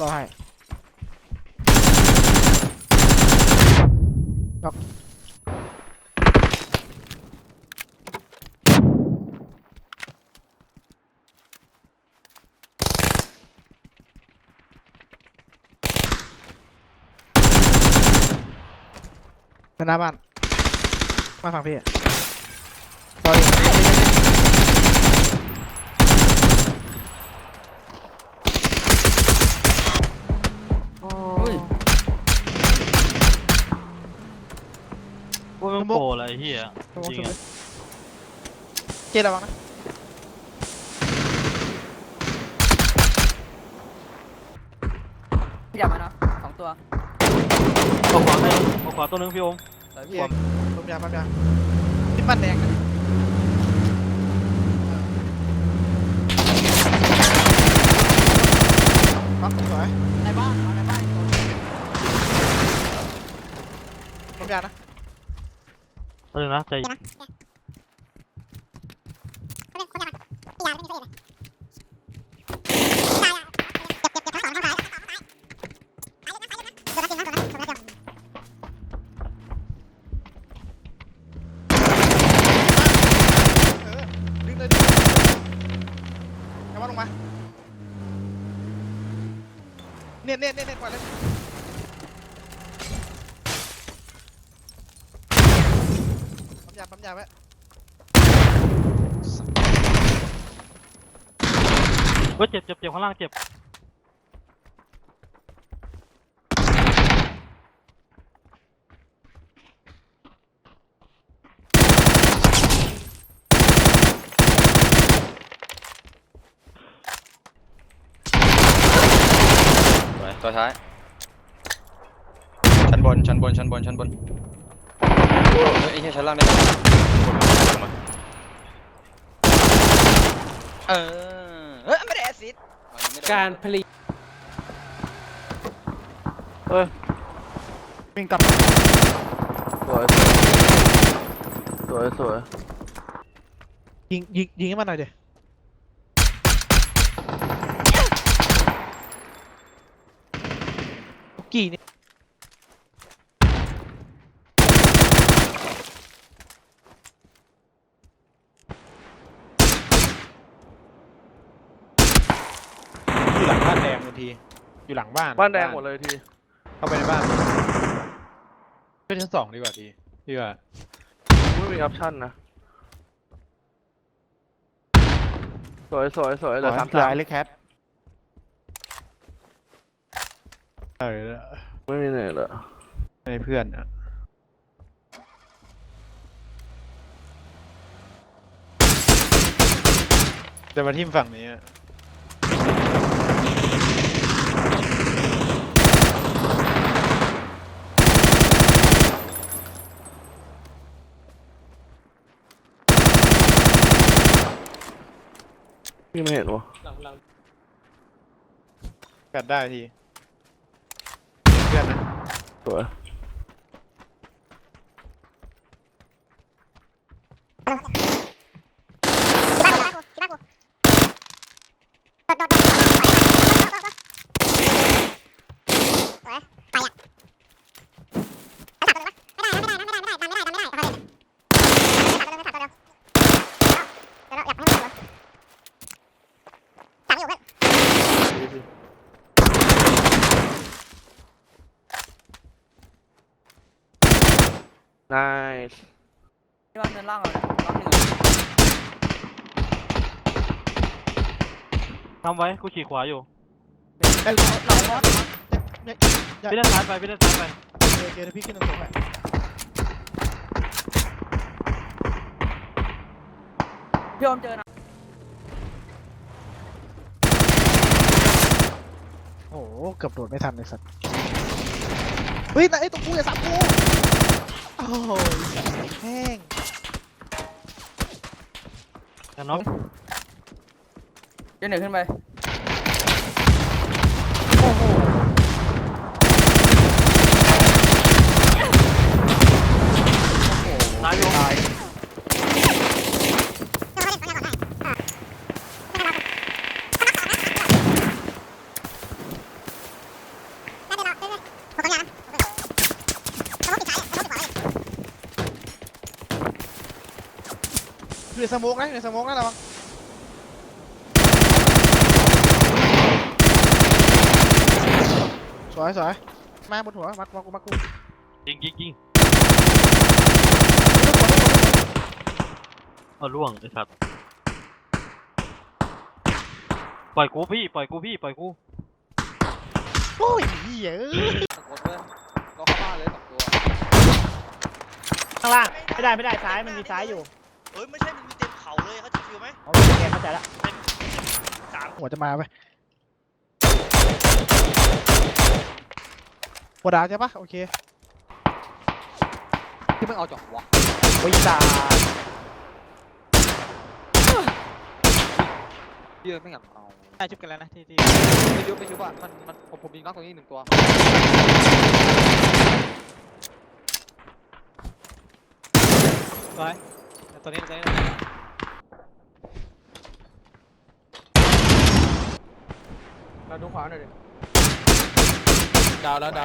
รอให้ล็อกไปหน้าบ้าน มาฝั่งพี่ซอยอุ้ย ว่ามัน โปรอะไรเฮียระวังจริสุงดเลอะยเจระวังนะขยับมาเนาะสองตัวเอาขวาให้เอาขวาตัวนึงพี่โอมสวยพี่พี่เองปั๊มยาปั๊มยาที่บ้านแดงนะปั๊มสวยในบ้าน เอาในบ้านตัวปั๊มยานะตัวนึงนะใจเออดึงเลยดึงกลับมาลงมา เนียนเนียนเนียนเนียนกว่าเลย ยาปั๊มยาไว้เฮ้ยเจ็บเจ็บเจ็บข้างล่างเจ็บสวยตัวท้าย ชั้นบน ชั้นบน ชั้นบน ชั้นบน เฮ้ยไอ้เหี้ยชั้นล่างได้ไหมเออเฮ้ยไม่ได้แอซิดอ๋อยังไม่โดนการผลิตวิ่งกลับสวยสวยสวยยิงยิงยิงให้มันหน่อยเดี๋ยวกี่นี่อยู่หลังบ้านแดงบางที อยู่หลังบ้านบ้านแดงหมดเลยทีเข้าไปในบ้านขึ้นชั้นสองดีกว่าทีดีกว่าไม่มีออปชั่นนะสวยสวยสวยเหลือสามเหลือสามไอเล็กแคทเออไม่มีเนี่ยเหรอให้เพื่อนอะจะมาทิมฝั่งนี้อะ พี่ไม่เห็นวะกัดได้ทีเพื่อนนะสวย นายที่บ้านเดินล่างเอาเลยล็อกหนึ่งทำไว้กูฉีกขวาอยู่เอ้ยหลังรถอย่าพี่เล่นซ้ายไปพี่เล่นซ้ายไปเจอเจอพี่ขึ้นตรงๆอะพี่โอมเจอนะโอ้โหเกือบโดดไม่ทันเลยสัตว์เฮ้ยแต่ไอ้ตรงกูอย่าสับกู โอ้ยแห้งแต่น้องเจอหนึ่งขึ้นไป โอ้โห ซ้ายพี่โอม เอยู่ในสโมกนะอยู่ในสโมกนะระวังสวยสวยมาบนหัวมัดมากูมากูยิงยิงยิงเอาล่วงไอ้สัตว์ปล่อยกูพี่ปล่อยกูพี่ปล่อยกูโอ้ยเหี้ยเอ้ยตะโกนเลยก็เข้าบ้านเลยสองตัวข้างล่างไม่ได้ไม่ได้ซ้ายมันมีซ้ายอยู่เฮ้ยไม่ใช่มันมี เต็มเขาเลยเขาจะฟิวไหมอ๋อโอเคเข้าใจละหัวจะมาไปหัวดาวใช่ปะโอเคที่มันเอาจอกวะวิตาเยอะไม่งับเอาได้ชุบกันแล้วนะที่ที่ไม่ยุบไม่ยุบอะมันมันผมผมยิงน็อกตรงนี้หนึ่งตัวร้อยตัวนี้ตัวนี้ เราดูขวาหน่อยดิดาวแล้วดา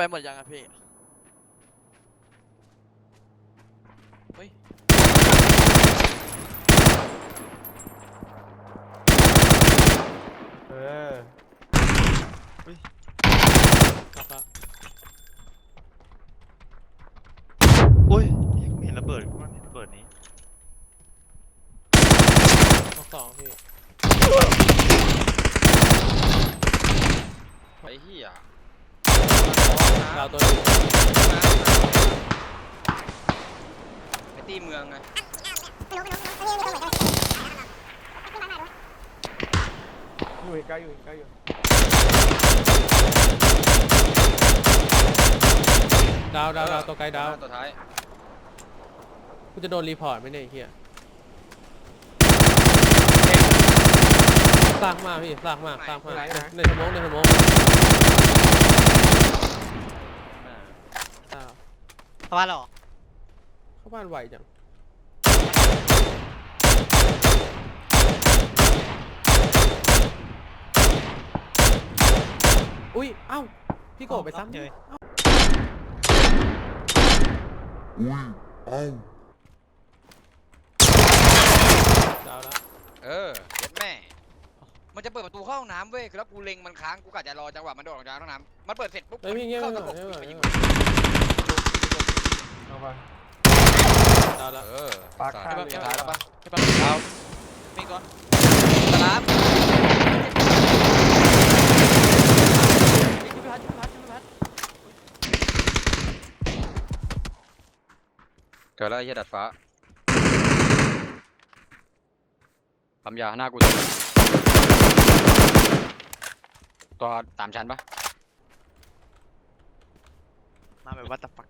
วแล้วดาวแล้วดาวแล้วก้อนไหนดาวไปเวนใครอีกอะมันไปหมดยังอะพี่เอออุ้ยเห็นระเบิดกูเห็นระเบิดนี้ สองพี่ ไอ้เหี้ย ดาวตัวนึงไอ้ตีเมืองไงอยู่ใกล้อยู่ใกล้อยู่ดาวดาวดาวตัวไกลดาวตัวท้ายกูจะโดนรีพอร์ตไหมเนี่ยไอ้เหี้ยซากมากพี่ซากมากซากมากในสมองในสมองอ้าว เข้าบ้านเหรอเข้าบ้านไวจังอุ้ยเอ้าพี่โกบไปซ้ำเลยดาวแล้วเออเย็ดแม่ มันจะเปิดประตูเข้าห้องน้ำเว้ยคือแล้วกูเล็งมันค้างกูกะจะรอจังหวะมันโดดออกจากห้องน้ำมันเปิดเสร็จปุ๊บเฮ้ยพี่เงี้ยเข้าไม่ตะไหปวบไม่ไหวไปยิง ไม่ไหวเอาไป ดาวแล้วเออปากสาข้างมสุดท้ายแล้วปะใช่ปะเอามีตัวสลามชุบพัดชุบพัดชุบพัดเกิดแล้วไอ้เหี้ยดัดฟ้าปั๊มยาหน้ากูเลยตัวสามชั้นปะ มาแบบวัตฟัก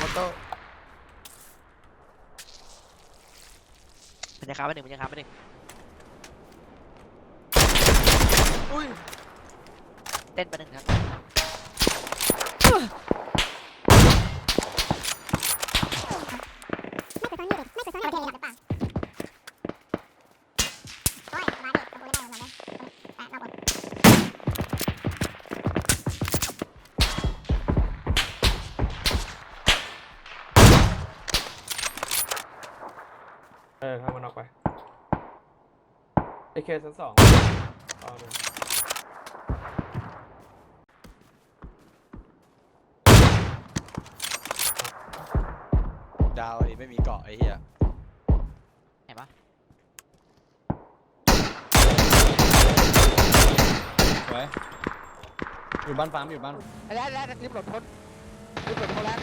มอเตอร์มันจะค้าไปหนึ่งมันจะค้าไปหนึ่งอุ้ย เต้นไปหนึ่งครับ เออข้ามมันออกไปไอเคชั้นสองเอาเลยดาวดิไม่มีเกาะไอ้เหี้ยเห็นปะไว้อยู่บ้านฟาร์มอยู่บ้านไอ้แล้วแล้วรีบหลบพ้นรีบหลบพ้นแล้ว